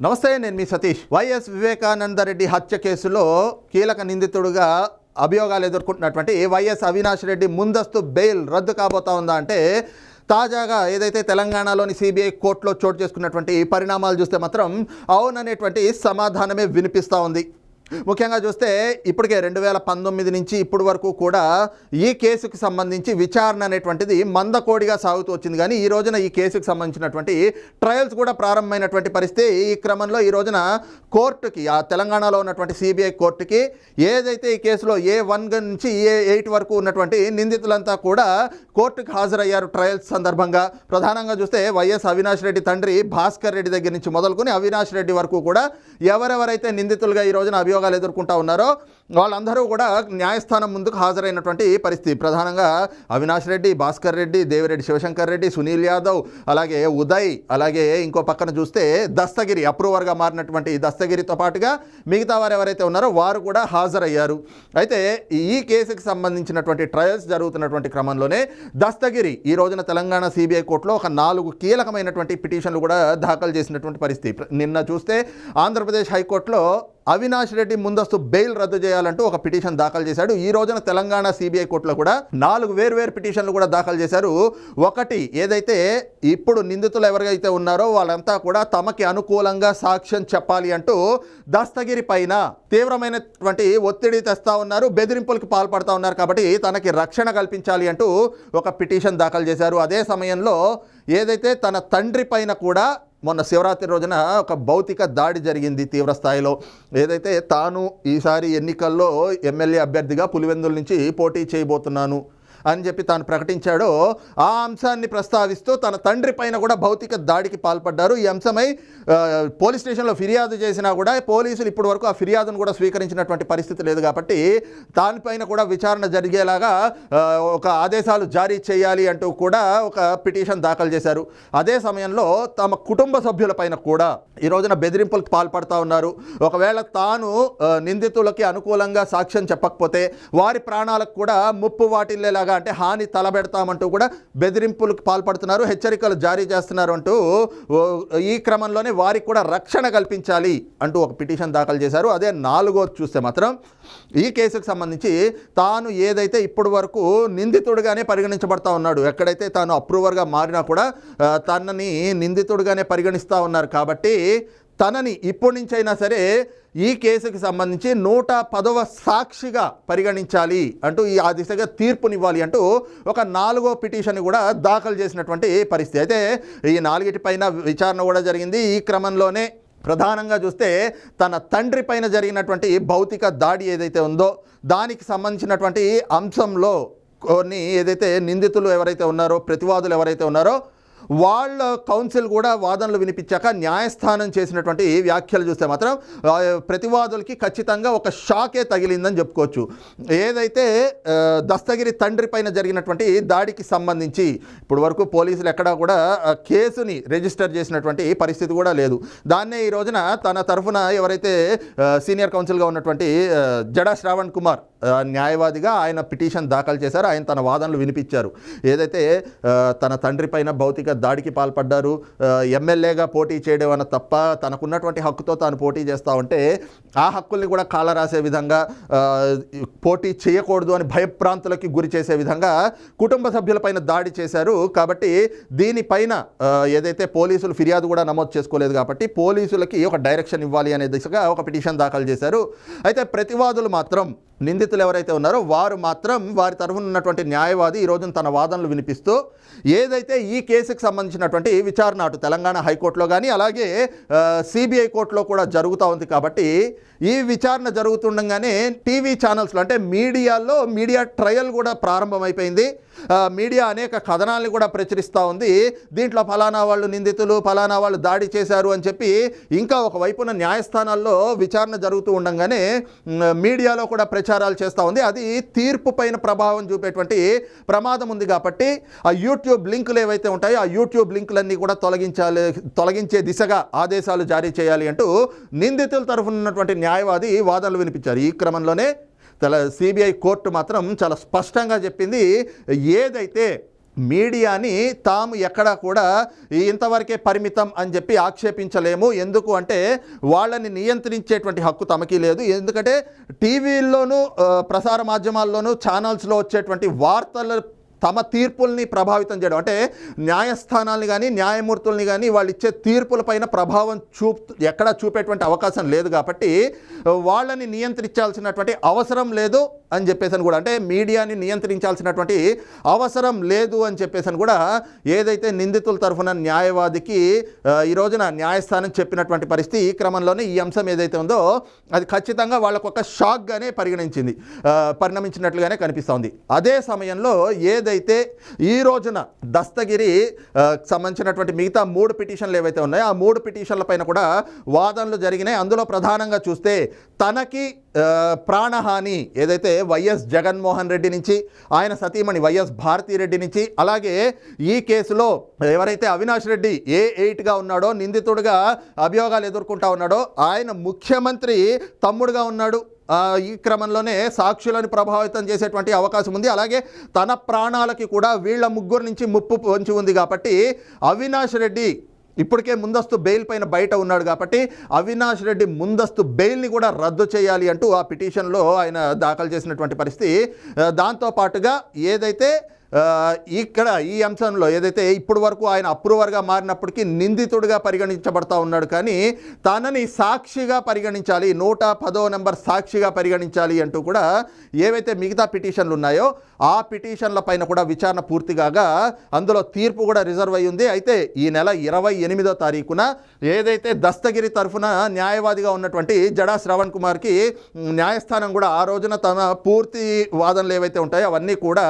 నమస్తే నేను మీ సతీష్. వైఎస్ వివేకానందరెడ్డి హత్య కేసులో కీలక నిందితుడుగా అభియోగాలు ఎదుర్కొంటున్నటువంటి వైఎస్ అవినాష్ రెడ్డి ముందస్తు బెయిల్ రద్దు కాబోతా ఉందా అంటే తాజాగా ఏదైతే తెలంగాణలోని సిబిఐ కోర్టులో చోటు చేసుకున్నటువంటి పరిణామాలు చూస్తే మాత్రం అవుననేటువంటి సమాధానమే వినిపిస్తూ ఉంది. ముఖ్యంగా చూస్తే ఇప్పటికే రెండు వేల పంతొమ్మిది నుంచి ఇప్పటి వరకు కూడా ఈ కేసుకు సంబంధించి విచారణ అనేటువంటిది మందకోడిగా సాగుతూ వచ్చింది. కానీ ఈ రోజున ఈ కేసుకు సంబంధించినటువంటి ట్రయల్స్ కూడా ప్రారంభమైనటువంటి పరిస్థితి ఈ క్రమంలో ఈ రోజున కోర్టుకి ఆ తెలంగాణలో ఉన్నటువంటి సిబిఐ కోర్టుకి ఏదైతే ఈ కేసులో ఏ వన్ నుంచి ఏ ఎయిట్ వరకు ఉన్నటువంటి నిందితులంతా కూడా కోర్టుకు హాజరయ్యారు ట్రయల్స్ సందర్భంగా. ప్రధానంగా చూస్తే వైఎస్ అవినాష్ రెడ్డి తండ్రి భాస్కర్ రెడ్డి దగ్గర నుంచి మొదలుకొని అవినాష్ రెడ్డి వరకు కూడా ఎవరెవరైతే నిందితులుగా ఈ రోజున ఉద్యోగాలు ఎదుర్కొంటా ఉన్నారో వాళ్ళందరూ కూడా న్యాయస్థానం ముందుకు హాజరైనటువంటి పరిస్థితి. ప్రధానంగా అవినాష్ రెడ్డి భాస్కర్ రెడ్డి దేవిరెడ్డి శివశంకర్ రెడ్డి సునీల్ యాదవ్ అలాగే ఉదయ్ అలాగే ఇంకో పక్కన చూస్తే దస్తగిరి అప్రూవర్గా మారినటువంటి దస్తగిరితో పాటుగా మిగతా వారు ఎవరైతే ఉన్నారో వారు కూడా హాజరయ్యారు. అయితే ఈ కేసుకి సంబంధించినటువంటి ట్రయల్స్ జరుగుతున్నటువంటి క్రమంలోనే దస్తగిరి ఈ రోజున తెలంగాణ సిబిఐ కోర్టులో ఒక నాలుగు కీలకమైనటువంటి పిటిషన్లు కూడా దాఖలు చేసినటువంటి పరిస్థితి. నిన్న చూస్తే ఆంధ్రప్రదేశ్ హైకోర్టులో అవినాష్ రెడ్డి ముందస్తు బెయిల్ రద్దు చేయాలంటూ ఒక పిటిషన్ దాఖలు చేశాడు. ఈ రోజున తెలంగాణ సిబిఐ కోర్టులో కూడా నాలుగు వేర్వేరు పిటిషన్లు కూడా దాఖలు చేశారు. ఒకటి ఏదైతే ఇప్పుడు నిందితులు ఎవరైతే ఉన్నారో వాళ్ళంతా కూడా తమకి అనుకూలంగా సాక్ష్యం చెప్పాలి అంటూ దస్తగిరి పైన తీవ్రమైనటువంటి ఒత్తిడి తెస్తా ఉన్నారు బెదిరింపులకు పాల్పడతా ఉన్నారు కాబట్టి తనకి రక్షణ కల్పించాలి అంటూ ఒక పిటిషన్ దాఖలు చేశారు. అదే సమయంలో ఏదైతే తన తండ్రి పైన కూడా మొన్న శివరాత్రి రోజున ఒక భౌతిక దాడి జరిగింది తీవ్ర స్థాయిలో. ఏదైతే తాను ఈసారి ఎన్నికల్లో ఎమ్మెల్యే అభ్యర్థిగా పులివెందుల నుంచి పోటీ చేయబోతున్నాను అని చెప్పి తాను ప్రకటించాడో ఆ అంశాన్ని ప్రస్తావిస్తూ తన తండ్రి పైన కూడా భౌతిక దాడికి పాల్పడ్డారు. ఈ అంశమై పోలీస్ స్టేషన్లో ఫిర్యాదు చేసినా కూడా పోలీసులు ఇప్పటి వరకు ఆ ఫిర్యాదును కూడా స్వీకరించినటువంటి పరిస్థితి లేదు కాబట్టి దానిపైన కూడా విచారణ జరిగేలాగా ఒక ఆదేశాలు జారీ చేయాలి అంటూ కూడా ఒక పిటిషన్ దాఖలు చేశారు. అదే సమయంలో తమ కుటుంబ సభ్యులపైన కూడా ఈ రోజున బెదిరింపులకు పాల్పడతా ఉన్నారు. ఒకవేళ తాను నిందితులకి అనుకూలంగా సాక్ష్యం చెప్పకపోతే వారి ప్రాణాలకు కూడా ముప్పు వాటిల్లేలాగా అంటే హాని తలబెడతామంటూ కూడా బెదిరింపులకు పాల్పడుతున్నారు హెచ్చరికలు జారీ చేస్తున్నారు అంటూ ఈ క్రమంలోనే వారికి కూడా రక్షణ కల్పించాలి అంటూ ఒక పిటిషన్ దాఖలు చేశారు. అదే నాలుగో చూస్తే మాత్రం ఈ కేసుకు సంబంధించి తాను ఏదైతే ఇప్పటి వరకు నిందితుడిగానే పరిగణించబడతా ఉన్నాడు ఎక్కడైతే తాను అప్రూవర్గా మారినా కూడా తనని నిందితుడిగానే పరిగణిస్తూ ఉన్నారు కాబట్టి తనని ఇప్పటి నుంచైనా సరే ఈ కేసుకి సంబంధించి నూట పదవ సాక్షిగా పరిగణించాలి అంటూ ఈ ఆ దిశగా తీర్పునివ్వాలి అంటూ ఒక నాలుగో పిటిషన్ కూడా దాఖలు చేసినటువంటి పరిస్థితి. అయితే ఈ నాలుగిటి పైన విచారణ కూడా జరిగింది. ఈ క్రమంలోనే ప్రధానంగా చూస్తే తన తండ్రి పైన జరిగినటువంటి భౌతిక దాడి ఏదైతే ఉందో దానికి సంబంధించినటువంటి అంశంలో కొన్ని ఏదైతే నిందితులు ఎవరైతే ఉన్నారో ప్రతివాదులు ఎవరైతే ఉన్నారో వాళ్ళ కౌన్సిల్ కూడా వాదనలు వినిపించాక న్యాయస్థానం చేసినటువంటి వ్యాఖ్యలు చూస్తే మాత్రం ప్రతివాదులకి ఖచ్చితంగా ఒక షాకే తగిలిందని చెప్పుకోవచ్చు. ఏదైతే దస్తగిరి తండ్రి పైన జరిగినటువంటి దాడికి సంబంధించి ఇప్పుడు వరకు పోలీసులు ఎక్కడా కూడా కేసుని రిజిస్టర్ చేసినటువంటి పరిస్థితి కూడా లేదు. దాన్నే ఈ రోజున తన తరఫున ఎవరైతే సీనియర్ కౌన్సిల్గా ఉన్నటువంటి జడా శ్రావణ్ కుమార్ న్యాయవాదిగా ఆయన పిటిషన్ దాఖలు చేశారు. ఆయన తన వాదనలు వినిపించారు. ఏదైతే తన తండ్రి పైన భౌతిక దాడికి పాల్పడ్డారు ఎమ్మెల్యేగా పోటీ చేయడం అన్న తప్ప తనకున్నటువంటి హక్కుతో తాను పోటీ చేస్తూ ఉంటే ఆ హక్కుల్ని కూడా కాల రాసే విధంగా పోటీ చేయకూడదు అని భయప్రాంతులకి గురి చేసే విధంగా కుటుంబ సభ్యులపైన దాడి చేశారు. కాబట్టి దీనిపైన ఏదైతే పోలీసులు ఫిర్యాదు కూడా నమోదు చేసుకోలేదు కాబట్టి పోలీసులకి ఒక డైరెక్షన్ ఇవ్వాలి అనే దిశగా ఒక పిటిషన్ దాఖలు చేశారు. అయితే ప్రతివాదులు మాత్రం నిందితులు ఎవరైతే ఉన్నారో వారు మాత్రం వారి తరఫున ఉన్నటువంటి న్యాయవాది ఈ రోజున తన వాదనలు వినిపిస్తూ ఏదైతే ఈ కేసుకు సంబంధించినటువంటి విచారణ అటు తెలంగాణ హైకోర్టులో కానీ అలాగే సిబిఐ కోర్టులో కూడా జరుగుతూ ఉంది కాబట్టి ఈ విచారణ జరుగుతుండగానే టీవీ ఛానల్స్లో అంటే మీడియాలో మీడియా ట్రయల్ కూడా ప్రారంభమైపోయింది. మీడియా అనేక కథనాల్ని కూడా ప్రచురిస్తూ ఉంది. దీంట్లో ఫలానా వాళ్ళు నిందితులు ఫలానా వాళ్ళు దాడి చేశారు అని చెప్పి ఇంకా ఒక వైపున న్యాయస్థానాల్లో విచారణ జరుగుతూ ఉండగానే మీడియాలో కూడా ప్రచారాలు చేస్తూ ఉంది. అది తీర్పు పైన ప్రభావం చూపేటువంటి ప్రమాదం ఉంది కాబట్టి ఆ యూట్యూబ్ లింకులు ఏవైతే ఉంటాయో ఆ యూట్యూబ్ లింకులన్నీ కూడా తొలగించాలి తొలగించే దిశగా ఆదేశాలు జారీ చేయాలి అంటూ నిందితుల తరఫున ఉన్నటువంటి న్యాయవాది వాదనలు వినిపించారు. ఈ క్రమంలోనే తెల సిబిఐ కోర్టు మాత్రం చాలా స్పష్టంగా చెప్పింది. ఏదైతే మీడియాని తాము ఎక్కడా కూడా ఇంతవరకే పరిమితం అని చెప్పి ఆక్షేపించలేము. ఎందుకు అంటే వాళ్ళని నియంత్రించేటువంటి హక్కు తమకి లేదు. ఎందుకంటే టీవీల్లోనూ ప్రసార మాధ్యమాల్లోనూ ఛానల్స్లో వచ్చేటువంటి వార్తల తమ తీర్పుల్ని ప్రభావితం చేయడం. అంటే న్యాయస్థానాల్ని కానీ న్యాయమూర్తుల్ని కానీ వాళ్ళు ఇచ్చే తీర్పులపైన ప్రభావం చూ ఎక్కడా చూపేటువంటి అవకాశం లేదు కాబట్టి వాళ్ళని నియంత్రించాల్సినటువంటి అవసరం లేదు అని చెప్పేసి కూడా అంటే మీడియాని నియంత్రించాల్సినటువంటి అవసరం లేదు అని చెప్పేసి కూడా ఏదైతే నిందితుల తరఫున న్యాయవాదికి ఈ రోజున న్యాయస్థానం చెప్పినటువంటి పరిస్థితి ఈ క్రమంలోనే ఈ అంశం ఏదైతే ఉందో అది ఖచ్చితంగా వాళ్ళకు ఒక షాక్గానే పరిగణించింది పరిణమించినట్లుగానే కనిపిస్తోంది అదే సమయంలో ఏదైతే ఈ రోజున దస్తగిరి సంబంధించినటువంటి మిగతా మూడు పిటిషన్లు ఏవైతే ఉన్నాయో ఆ మూడు పిటిషన్ల పైన కూడా వాదనలు జరిగినాయి. అందులో ప్రధానంగా చూస్తే తనకి ప్రాణహాని ఏదైతే వైఎస్ జగన్మోహన్ రెడ్డి నుంచి ఆయన సతీమణి వైఎస్ భారతీరెడ్డి నుంచి అలాగే ఈ కేసులో ఎవరైతే అవినాష్ రెడ్డి ఏ ఎయిట్గా ఉన్నాడో నిందితుడిగా అభియోగాలు ఎదుర్కొంటా ఉన్నాడో ఆయన ముఖ్యమంత్రి తమ్ముడుగా ఉన్నాడు. ఈ క్రమంలోనే సాక్షులను ప్రభావితం చేసేటువంటి అవకాశం ఉంది. అలాగే తన ప్రాణాలకి కూడా వీళ్ళ ముగ్గురు నుంచి ముప్పు పొంచి ఉంది కాబట్టి అవినాష్ రెడ్డి ఇప్పటికే ముందస్తు బెయిల్ పైన బయట ఉన్నాడు కాబట్టి అవినాష్ రెడ్డి ముందస్తు బెయిల్ని కూడా రద్దు చేయాలి అంటూ ఆ పిటిషన్లో ఆయన దాఖలు చేసినటువంటి పరిస్థితి. దాంతోపాటుగా దాంతో పాటుగా ఏదైతే ఇక్కడ ఈ అంశంలో ఏదైతే ఇప్పటి వరకు ఆయన అప్రూవర్గా మారినప్పటికీ నిందితుడిగా పరిగణించబడతా ఉన్నాడు కానీ తనని సాక్షిగా పరిగణించాలి నూట పదో నెంబర్ సాక్షిగా పరిగణించాలి అంటూ కూడా ఏవైతే మిగతా పిటిషన్లు ఉన్నాయో ఆ పిటిషన్ల పైన కూడా విచారణ పూర్తి కాగా అందులో తీర్పు కూడా రిజర్వ్ అయి ఉంది. అయితే ఈ నెల ఇరవై ఎనిమిదో తారీఖున ఏదైతే దస్తగిరి తరఫున న్యాయవాదిగా ఉన్నటువంటి జడా శ్రవణ్ కుమార్కి న్యాయస్థానం కూడా ఆ రోజున తన పూర్తి వాదనలు ఏవైతే ఉంటాయో అవన్నీ కూడా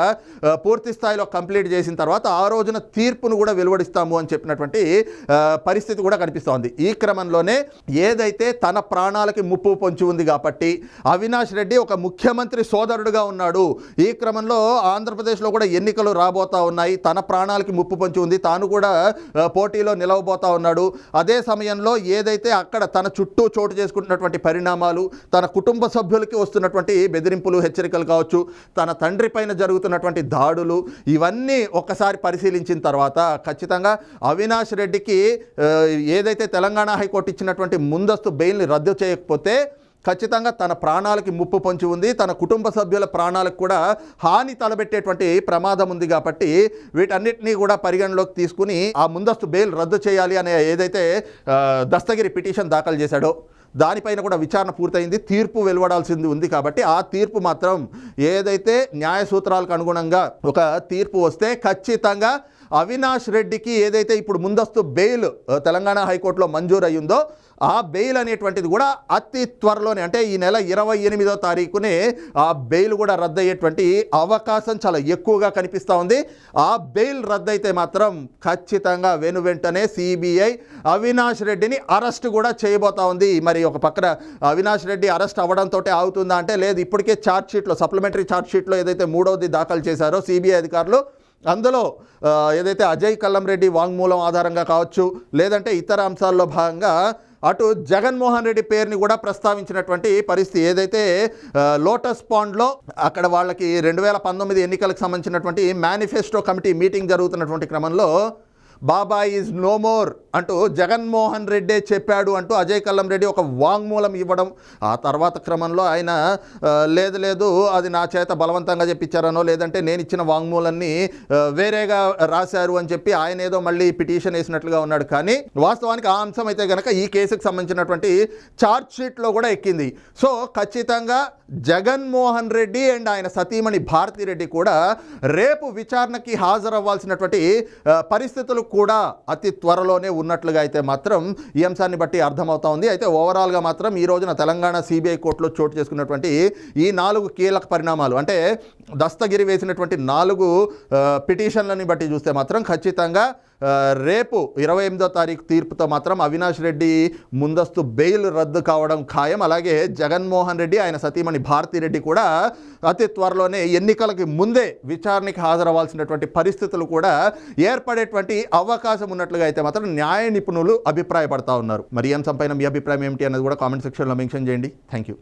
పూర్తి పూర్తి స్థాయిలో కంప్లీట్ చేసిన తర్వాత ఆ రోజున తీర్పును కూడా వెలువడిస్తాము అని చెప్పినటువంటి పరిస్థితి కూడా కనిపిస్తోంది. ఈ క్రమంలోనే ఏదైతే తన ప్రాణాలకి ముప్పు పొంచి ఉంది కాబట్టి అవినాష్ రెడ్డి ఒక ముఖ్యమంత్రి సోదరుడుగా ఉన్నాడు. ఈ క్రమంలో ఆంధ్రప్రదేశ్లో కూడా ఎన్నికలు రాబోతా ఉన్నాయి. తన ప్రాణాలకి ముప్పు పొంచి ఉంది. తాను కూడా పోటీలో నిలవబోతా ఉన్నాడు. అదే సమయంలో ఏదైతే అక్కడ తన చుట్టూ చోటు చేసుకుంటున్నటువంటి పరిణామాలు తన కుటుంబ సభ్యులకి వస్తున్నటువంటి బెదిరింపులు హెచ్చరికలు కావచ్చు తన తండ్రి పైన జరుగుతున్నటువంటి దాడులు ఇవన్నీ ఒక్కసారి పరిశీలించిన తర్వాత ఖచ్చితంగా అవినాష్ రెడ్డికి ఏదైతే తెలంగాణ హైకోర్టు ఇచ్చినటువంటి ముందస్తు బెయిల్ని రద్దు చేయకపోతే ఖచ్చితంగా తన ప్రాణాలకి ముప్పు పొంచి ఉంది. తన కుటుంబ సభ్యుల ప్రాణాలకు కూడా హాని తలబెట్టేటువంటి ప్రమాదం ఉంది కాబట్టి వీటన్నిటినీ కూడా పరిగణలోకి తీసుకుని ఆ ముందస్తు బెయిల్ రద్దు చేయాలి అనే ఏదైతే దస్తగిరి పిటిషన్ దాఖలు చేశాడో దానిపైన కూడా విచారణ పూర్తయింది తీర్పు వెలువడాల్సింది ఉంది కాబట్టి ఆ తీర్పు మాత్రం ఏదైతే న్యాయ సూత్రాలకు అనుగుణంగా ఒక తీర్పు వస్తే ఖచ్చితంగా అవినాష్ రెడ్డికి ఏదైతే ఇప్పుడు ముందస్తు బెయిల్ తెలంగాణ హైకోర్టులో మంజూరు అయ్యిందో ఆ బెయిల్ అనేటువంటిది కూడా అతి త్వరలోనే అంటే ఈ నెల ఇరవై ఎనిమిదో తారీఖునే ఆ బెయిల్ కూడా రద్దయ్యేటువంటి అవకాశం చాలా ఎక్కువగా కనిపిస్తూ ఉంది. ఆ బెయిల్ రద్దయితే మాత్రం ఖచ్చితంగా వెను వెంటనే సిబిఐ అవినాష్ రెడ్డిని అరెస్ట్ కూడా చేయబోతా ఉంది. మరి ఒక పక్కన అవినాష్ రెడ్డి అరెస్ట్ అవ్వడంతో అవుతుందా అంటే లేదు ఇప్పటికే ఛార్జ్ షీట్లో సప్లిమెంటరీ ఛార్జ్ షీట్లో ఏదైతే మూడవది దాఖలు చేశారో సిబిఐ అధికారులు అందులో ఏదైతే అజయ్ కల్లం రెడ్డి వాంగ్మూలం ఆధారంగా కావచ్చు లేదంటే ఇతర అంశాల్లో భాగంగా అటు జగన్మోహన్ రెడ్డి పేరుని కూడా ప్రస్తావించినటువంటి పరిస్థితి ఏదైతే లోటస్ పాండ్లో అక్కడ వాళ్ళకి రెండు వేల పంతొమ్మిది ఎన్నికలకు సంబంధించినటువంటి మేనిఫెస్టో కమిటీ మీటింగ్ జరుగుతున్నటువంటి క్రమంలో బాబా ఈజ్ నో మోర్ అంటూ జగన్మోహన్ రెడ్డే చెప్పాడు అంటూ అజయ్ కల్లం రెడ్డి ఒక వాంగ్మూలం ఇవ్వడం ఆ తర్వాత క్రమంలో ఆయన లేదు లేదు అది నా చేత బలవంతంగా చెప్పించారనో లేదంటే నేను ఇచ్చిన వాంగ్మూలాన్ని వేరేగా రాశారు అని చెప్పి ఆయన ఏదో మళ్ళీ పిటిషన్ వేసినట్లుగా ఉన్నాడు. కానీ వాస్తవానికి ఆ అంశం అయితే కనుక ఈ కేసుకు సంబంధించినటువంటి ఛార్జ్ షీట్లో కూడా ఎక్కింది. సో ఖచ్చితంగా జగన్మోహన్ రెడ్డి అండ్ ఆయన సతీమణి భారతిరెడ్డి కూడా రేపు విచారణకి హాజరవ్వాల్సినటువంటి పరిస్థితులు కూడా అతి త్వరలోనే ఉన్నాయి ఉన్నట్లుగా అయితే మాత్రం ఈ అంశాన్ని బట్టి అర్థమవుతా ఉంది. అయితే ఓవరాల్గా మాత్రం ఈ రోజున తెలంగాణ సిబిఐ కోర్టులో చోటు చేసుకున్నటువంటి ఈ నాలుగు కీలక పరిణామాలు అంటే దస్తగిరి వేసినటువంటి నాలుగు పిటిషన్లని బట్టి చూస్తే మాత్రం ఖచ్చితంగా రేపు ఇరవై ఎనిమిదో తారీఖు తీర్పుతో మాత్రం అవినాష్ రెడ్డి ముందస్తు బెయిల్ రద్దు కావడం ఖాయం. అలాగే జగన్మోహన్ రెడ్డి ఆయన సతీమణి భారతిరెడ్డి కూడా అతి త్వరలోనే ఎన్నికలకి ముందే విచారణకి హాజరవ్వాల్సినటువంటి పరిస్థితులు కూడా ఏర్పడేటువంటి అవకాశం ఉన్నట్లుగా అయితే మాత్రం న్యాయ నిపుణులు అభిప్రాయపడతా ఉన్నారు. మరి ఏం సంపైన మీ అభిప్రాయం ఏమిటి అనేది కూడా కామెంట్ సెక్షన్లో మెన్షన్ చేయండి. Thank you.